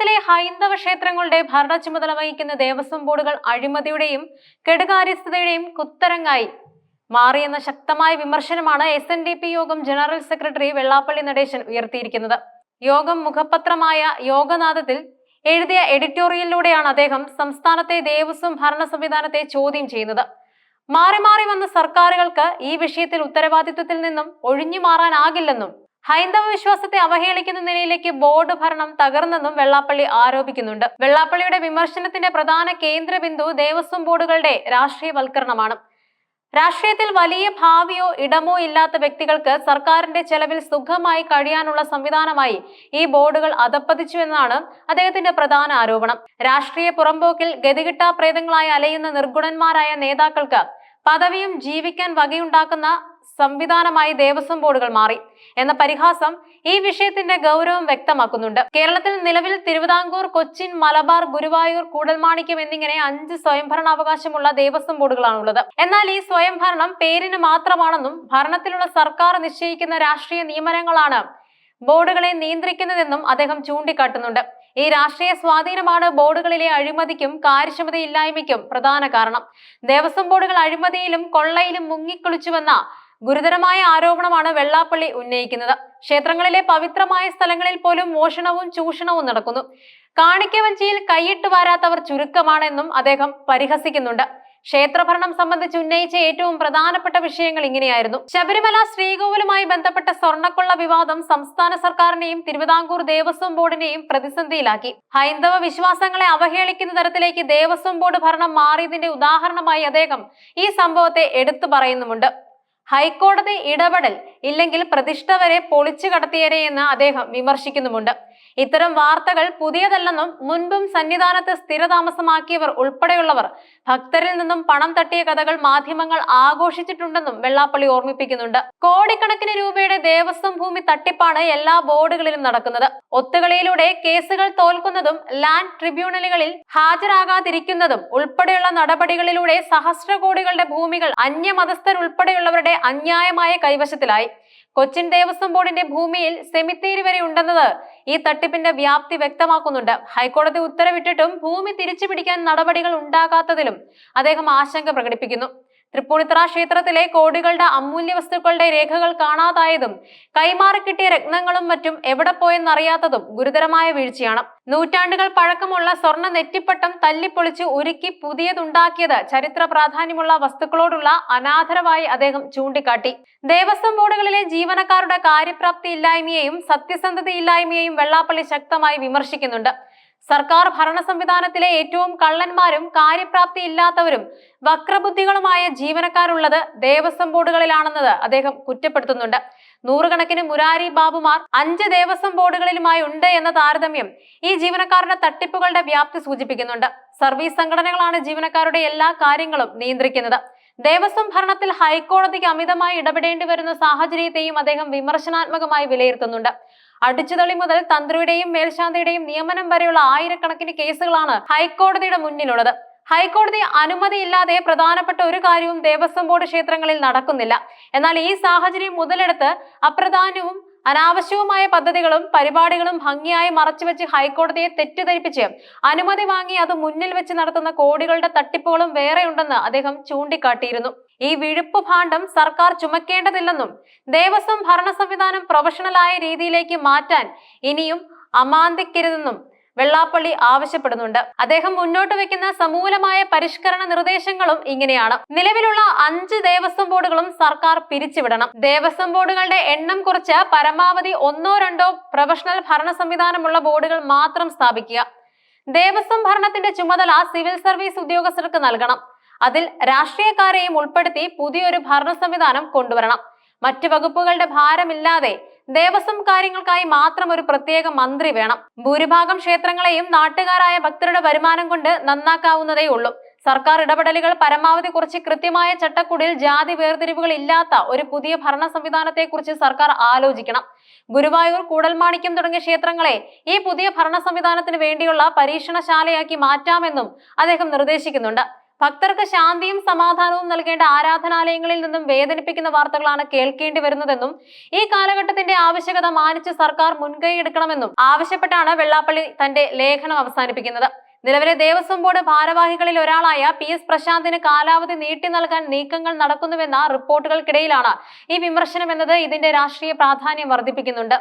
കേരളത്തിലെ ഹൈന്ദവ ക്ഷേത്രങ്ങളുടെ ഭരണ ചുമതല വഹിക്കുന്ന ദേവസ്വം ബോർഡുകൾ അഴിമതിയുടെയും കെടുകാര്യസ്ഥതയുടെയും കുത്തരങ്ങായി മാറിയെന്ന ശക്തമായ വിമർശനമാണ് എസ് എൻ ഡി പി യോഗം ജനറൽ സെക്രട്ടറി വെള്ളാപ്പള്ളി നടേശൻ ഉയർത്തിയിരിക്കുന്നത്. യോഗം മുഖപത്രമായ യോഗനാഥത്തിൽ എഴുതിയ എഡിറ്റോറിയലിലൂടെയാണ് അദ്ദേഹം സംസ്ഥാനത്തെ ദേവസ്വം ഭരണ സംവിധാനത്തെ ചോദ്യം ചെയ്യുന്നത്. മാറി മാറി വന്ന സർക്കാരുകൾക്ക് ഈ വിഷയത്തിൽ ഉത്തരവാദിത്വത്തിൽ നിന്നും ഒഴിഞ്ഞു മാറാനാകില്ലെന്നും ഹൈന്ദവ വിശ്വാസത്തെ അവഹേളിക്കുന്ന നിലയിലേക്ക് ബോർഡ് ഭരണം തകർന്നെന്നും വെള്ളാപ്പള്ളി ആരോപിക്കുന്നുണ്ട്. വെള്ളാപ്പള്ളിയുടെ വിമർശനത്തിന്റെ പ്രധാന കേന്ദ്ര ബിന്ദു ദേവസ്വം ബോർഡുകളുടെ രാഷ്ട്രീയവൽക്കരണമാണ്. രാഷ്ട്രീയത്തിൽ വലിയ ഭാവിയോ ഇടമോ ഇല്ലാത്ത വ്യക്തികൾക്ക് സർക്കാരിന്റെ ചെലവിൽ സുഖമായി കഴിയാനുള്ള സംവിധാനമായി ഈ ബോർഡുകൾ അധപ്പതിച്ചു എന്നാണ് അദ്ദേഹത്തിന്റെ പ്രധാന ആരോപണം. രാഷ്ട്രീയ പുറമ്പോക്കിൽ ഗതികിട്ടാ പ്രേതങ്ങളായി അലയുന്ന നിർഗുണന്മാരായ നേതാക്കൾക്ക് പദവിയും ജീവിക്കാൻ വകയുണ്ടാക്കുന്ന സംവിധാനമായി ദേവസ്വം ബോർഡുകൾ മാറി എന്ന പരിഹാസം ഈ വിഷയത്തിന്റെ ഗൗരവം വ്യക്തമാക്കുന്നുണ്ട്. കേരളത്തിൽ നിലവിൽ തിരുവിതാംകൂർ കൊച്ചിൻ മലബാർ ഗുരുവായൂർ കൂടൽമാണിക്യം എന്നിങ്ങനെ അഞ്ച് സ്വയംഭരണാവകാശമുള്ള ദേവസ്വം ബോർഡുകളാണുള്ളത്. എന്നാൽ ഈ സ്വയംഭരണം പേരിന് മാത്രമാണെന്നും ഭരണത്തിലുള്ള സർക്കാർ നിശ്ചയിക്കുന്ന രാഷ്ട്രീയ നിയമനങ്ങളാണ് ബോർഡുകളെ നിയന്ത്രിക്കുന്നതെന്നും അദ്ദേഹം ചൂണ്ടിക്കാട്ടുന്നുണ്ട്. ഈ രാഷ്ട്രീയ സ്വാധീനമാണ് ബോർഡുകളിലെ അഴിമതിക്കും കാര്യക്ഷമതയില്ലായ്മയ്ക്കും പ്രധാന കാരണം. ദേവസ്വം ബോർഡുകൾ അഴിമതിയിലും കൊള്ളയിലും മുങ്ങിക്കുളിച്ചുവെന്ന ഗുരുതരമായ ആരോപണമാണ് വെള്ളാപ്പള്ളി ഉന്നയിക്കുന്നത്. ക്ഷേത്രങ്ങളിലെ പവിത്രമായ സ്ഥലങ്ങളിൽ പോലും മോഷണവും ചൂഷണവും നടക്കുന്നു. കാണിക്കവഞ്ചിയിൽ കൈയിട്ട് വാരാത്തവർ ചുരുക്കമാണെന്നും അദ്ദേഹം പരിഹസിക്കുന്നുണ്ട്. ക്ഷേത്രഭരണം സംബന്ധിച്ച് ഉന്നയിച്ച ഏറ്റവും പ്രധാനപ്പെട്ട വിഷയങ്ങൾ ഇങ്ങനെയായിരുന്നു. ശബരിമല ശ്രീകോവിലുമായി ബന്ധപ്പെട്ട സ്വർണക്കൊള്ള വിവാദം സംസ്ഥാന സർക്കാരിനെയും തിരുവിതാംകൂർ ദേവസ്വം ബോർഡിനെയും പ്രതിസന്ധിയിലാക്കി. ഹൈന്ദവ വിശ്വാസങ്ങളെ അവഹേളിക്കുന്ന തരത്തിലേക്ക് ദേവസ്വം ബോർഡ് ഭരണം മാറിയതിന്റെ ഉദാഹരണമായി അദ്ദേഹം ഈ സംഭവത്തെ എടുത്തു പറയുന്നുമുണ്ട്. ഹൈക്കോടതി ഇടപെടൽ ഇല്ലെങ്കിൽ പ്രതിഷ്ഠ വരെ പൊളിച്ചു കടത്തിയരെ എന്ന് അദ്ദേഹം വിമർശിക്കുന്നുമുണ്ട്. ഇത്തരം വാർത്തകൾ പുതിയതല്ലെന്നും മുൻപും സന്നിധാനത്ത് സ്ഥിരതാമസമാക്കിയവർ ഉൾപ്പെടെയുള്ളവർ ഭക്തരിൽ നിന്നും പണം തട്ടിയ കഥകൾ മാധ്യമങ്ങൾ ആഘോഷിച്ചിട്ടുണ്ടെന്നും വെള്ളാപ്പള്ളി ഓർമ്മിപ്പിക്കുന്നുണ്ട്. കോടിക്കണക്കിന് രൂപയുടെ ദേവസ്വം ഭൂമി തട്ടിപ്പാണ് എല്ലാ ബോർഡുകളിലും നടക്കുന്നത്. ഒത്തുകളിയിലൂടെ കേസുകൾ തോൽക്കുന്നതും ലാൻഡ് ട്രിബ്യൂണലുകളിൽ ഹാജരാകാതിരിക്കുന്നതും ഉൾപ്പെടെയുള്ള നടപടികളിലൂടെ സഹസ്ര കോടികളുടെ ഭൂമികൾ അന്യമതസ്ഥരുൾപ്പെടെയുള്ളവരുടെ അന്യായമായ കൈവശത്തിലായി. കൊച്ചിൻ ദേവസ്വം ബോർഡിന്റെ ഭൂമിയിൽ സെമിത്തേരി വരെ ഉണ്ടെന്നത് ഈ തട്ടിപ്പിന്റെ വ്യാപ്തി വ്യക്തമാക്കുന്നുണ്ട്. ഹൈക്കോടതി ഉത്തരവിട്ടിട്ടും ഭൂമി തിരിച്ചു പിടിക്കാൻ നടപടികൾ ഉണ്ടാകാത്തതിലും അദ്ദേഹം ആശങ്ക പ്രകടിപ്പിക്കുന്നു. തൃപ്പൂണിത്തറ ക്ഷേത്രത്തിലെ കോടികളുടെ അമൂല്യ വസ്തുക്കളുടെ രേഖകൾ കാണാതായതും കൈമാറി കിട്ടിയ രത്നങ്ങളും മറ്റും എവിടെ പോയെന്നറിയാത്തതും ഗുരുതരമായ വീഴ്ചയാണ്. നൂറ്റാണ്ടുകൾ പഴക്കമുള്ള സ്വർണ നെറ്റിപ്പട്ടം തല്ലിപ്പൊളിച്ച് ഉരുക്കി പുതിയതുണ്ടാക്കിയത് ചരിത്ര പ്രാധാന്യമുള്ള വസ്തുക്കളോടുള്ള അനാദരവായി അദ്ദേഹം ചൂണ്ടിക്കാട്ടി. ദേവസ്വം ബോർഡുകളിലെ ജീവനക്കാരുടെ കാര്യപ്രാപ്തി ഇല്ലായ്മയെയും സത്യസന്ധതയില്ലായ്മയെയും വെള്ളാപ്പള്ളി ശക്തമായി വിമർശിക്കുന്നുണ്ട്. സർക്കാർ ഭരണ സംവിധാനത്തിലെ ഏറ്റവും കള്ളന്മാരും കാര്യപ്രാപ്തി ഇല്ലാത്തവരും വക്രബുദ്ധികളുമായ ജീവനക്കാരുള്ളത് ദേവസ്വം ബോർഡുകളിലാണെന്നത് അദ്ദേഹം കുറ്റപ്പെടുത്തുന്നുണ്ട്. നൂറുകണക്കിന് മുരാരി ബാബുമാർ അഞ്ച് ദേവസ്വം ബോർഡുകളിലുമായി ഉണ്ട് എന്ന താരതമ്യം ഈ ജീവനക്കാരുടെ തട്ടിപ്പുകളുടെ വ്യാപ്തി സൂചിപ്പിക്കുന്നുണ്ട്. സർവീസ് സംഘടനകളാണ് ജീവനക്കാരുടെ എല്ലാ കാര്യങ്ങളും നിയന്ത്രിക്കുന്നത്. ദേവസ്വം ഭരണത്തിൽ ഹൈക്കോടതിക്ക് അമിതമായി ഇടപെടേണ്ടി വരുന്ന സാഹചര്യത്തെയും അദ്ദേഹം വിമർശനാത്മകമായി വിലയിരുത്തുന്നുണ്ട്. അടിച്ചുതളി മുതൽ തന്ത്രിയുടെയും മേൽശാന്തിയുടെയും നിയമനം വരെയുള്ള ആയിരക്കണക്കിന് കേസുകളാണ് ഹൈക്കോടതിയുടെ മുന്നിലുള്ളത്. ഹൈക്കോടതി അനുമതിയില്ലാതെ പ്രധാനപ്പെട്ട ഒരു കാര്യവും ദേവസ്വം ബോർഡ് ക്ഷേത്രങ്ങളിൽ നടക്കുന്നില്ല. എന്നാൽ ഈ സാഹചര്യം മുതലെടുത്ത് അപ്രധാനവും അനാവശ്യവുമായ പദ്ധതികളും പരിപാടികളും ഭംഗിയായി മറച്ചുവെച്ച് ഹൈക്കോടതിയെ തെറ്റിദ്ധരിപ്പിച്ച് അനുമതി വാങ്ങി അത് മുന്നിൽ വെച്ച് നടത്തുന്ന കോടികളുടെ തട്ടിപ്പുകളും വേറെയുണ്ടെന്ന് അദ്ദേഹം ചൂണ്ടിക്കാട്ടിയിരുന്നു. ഈ വിഴുപ്പ് ഭാണ്ഡം സർക്കാർ ചുമക്കേണ്ടതില്ലെന്നും ദേവസ്വം ഭരണ സംവിധാനം പ്രൊഫഷണലായ രീതിയിലേക്ക് മാറ്റാൻ ഇനിയും അമാന്തിക്കരുതെന്നും വെള്ളാപ്പള്ളി ആവശ്യപ്പെടുന്നുണ്ട്. അദ്ദേഹം മുന്നോട്ട് വെക്കുന്ന സമൂലമായ പരിഷ്കരണ നിർദ്ദേശങ്ങളും ഇങ്ങനെയാണ്. നിലവിലുള്ള അഞ്ച് ദേവസ്വം ബോർഡുകളും സർക്കാർ പിരിച്ചുവിടണം. ദേവസ്വം ബോർഡുകളുടെ എണ്ണം കുറച്ച് പരമാവധി ഒന്നോ രണ്ടോ പ്രൊഫഷണൽ ഭരണ സംവിധാനമുള്ള ബോർഡുകൾ മാത്രം സ്ഥാപിക്കുക. ദേവസ്വം ഭരണത്തിന്റെ ചുമതല സിവിൽ സർവീസ് ഉദ്യോഗസ്ഥർക്ക് നൽകണം. അതിൽ രാഷ്ട്രീയക്കാരെയും ഉൾപ്പെടുത്തി പുതിയൊരു ഭരണ സംവിധാനം കൊണ്ടുവരണം. മറ്റ് വകുപ്പുകളുടെ ഭാരമില്ലാതെ ദേവസ്വം കാര്യങ്ങൾക്കായി മാത്രം ഒരു പ്രത്യേക മന്ത്രി വേണം. ഭൂരിഭാഗം ക്ഷേത്രങ്ങളെയും നാട്ടുകാരായ ഭക്തരുടെ വരുമാനം കൊണ്ട് നന്നാക്കാവുന്നതേ ഉള്ളൂ. സർക്കാർ ഇടപെടലുകൾ പരമാവധി കുറച്ച് കൃത്യമായ ചട്ടക്കൂടിൽ ജാതി വേർതിരിവുകൾ ഇല്ലാത്ത ഒരു പുതിയ ഭരണ സംവിധാനത്തെക്കുറിച്ച് സർക്കാർ ആലോചിക്കണം. ഗുരുവായൂർ കൂടൽമാണിക്യം തുടങ്ങിയ ക്ഷേത്രങ്ങളെ ഈ പുതിയ ഭരണ സംവിധാനത്തിന് വേണ്ടിയുള്ള പരീക്ഷണശാലയാക്കി മാറ്റാമെന്നും അദ്ദേഹം നിർദ്ദേശിക്കുന്നുണ്ട്. ഭക്തർക്ക് ശാന്തിയും സമാധാനവും നൽകേണ്ട ആരാധനാലയങ്ങളിൽ നിന്നും വേദനിപ്പിക്കുന്ന വാർത്തകളാണ് കേൾക്കേണ്ടി വരുന്നതെന്നും ഈ കാലഘട്ടത്തിന്റെ ആവശ്യകത മാനിച്ച് സർക്കാർ മുൻകൈ എടുക്കണമെന്നും ആവശ്യപ്പെട്ടാണ് വെള്ളാപ്പള്ളി തന്റെ ലേഖനം അവസാനിപ്പിക്കുന്നത്. നിലവിലെ ദേവസ്വം ബോർഡ് ഭാരവാഹികളിൽ ഒരാളായ പി എസ് പ്രശാന്തിന് കാലാവധി നീട്ടി നൽകാൻ നീക്കങ്ങൾ നടക്കുന്നുവെന്ന റിപ്പോർട്ടുകൾക്കിടയിലാണ് ഈ വിമർശനം എന്നത് ഇതിന്റെ രാഷ്ട്രീയ പ്രാധാന്യം വർദ്ധിപ്പിക്കുന്നുണ്ട്.